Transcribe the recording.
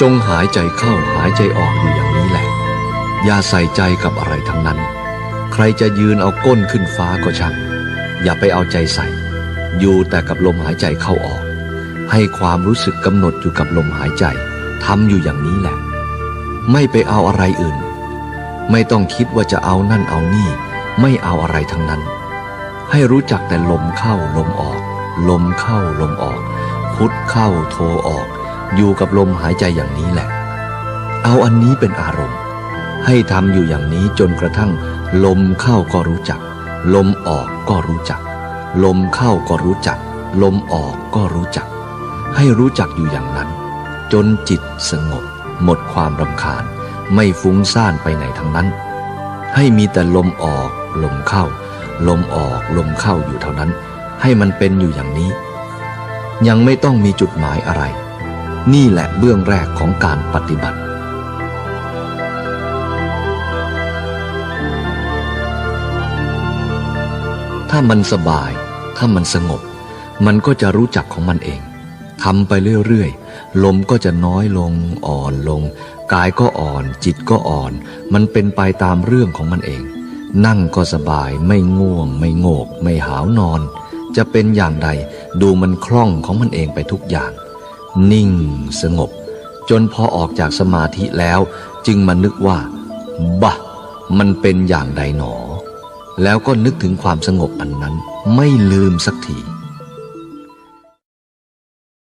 จงหายใจเข้าหายใจออกอยู่อย่างนี้แหละ อย่าใส่ใจกับอะไรทั้งนั้น ใครจะยืนเอาก้นขึ้นฟ้าก็ช่าง อย่าไปเอาใจใส่ อยู่แต่กับลมหายใจเข้าออก ให้ความรู้สึกกำหนดอยู่กับลมหายใจทำอยู่อย่างนี้แหละ ไม่ไปเอาอะไรอื่น ไม่ต้องคิดว่าจะเอานั่นเอานี่ ไม่เอาอะไรทั้งนั้น ให้รู้จักแต่ลมเข้าลมออก ลมเข้าลมออก พุทเข้าโทออก อยู่กับลมหายใจอย่างนี้แหละ เอาอันนี้เป็นอารมณ์ ให้ทำอยู่อย่างนี้จนกระทั่ง ลมเข้าก็รู้จัก ลมออกก็รู้จัก ลมเข้าก็รู้จัก ลมออกก็รู้จัก ให้รู้จักอยู่อย่างนั้น จนจิตสงบ หมดความรำคาญ ไม่ฟุ้งซ่านไปไหนทั้งนั้น ให้มีแต่ลมออก ลมเข้า ลมออกลมเข้าอยู่เท่านั้น ให้มันเป็นอยู่อย่างนี้ ยังไม่ต้องมีจุดหมายอะไร นี่แหละเบื้องแรกของการปฏิบัติ ถ้ามันสบาย ถ้ามันสงบ มันก็จะรู้จักของมันเองทำไปเรื่อยๆ ลมก็จะน้อยลงอ่อนลง กายก็อ่อน จิตก็อ่อน มันเป็นไปตามเรื่องของมันเอง นั่งก็สบายไม่ง่วง ไม่โงก ไม่หาวนอน จะเป็นอย่างใดดูมันคล่องของมันเองไปทุกอย่าง นิ่งสงบ จนพอออกจากสมาธิแล้วจึงมานึกว่า บะ มันเป็นอย่างใดหนอ แล้วก็นึกถึงความสงบอันนั้นไม่ลืมสักที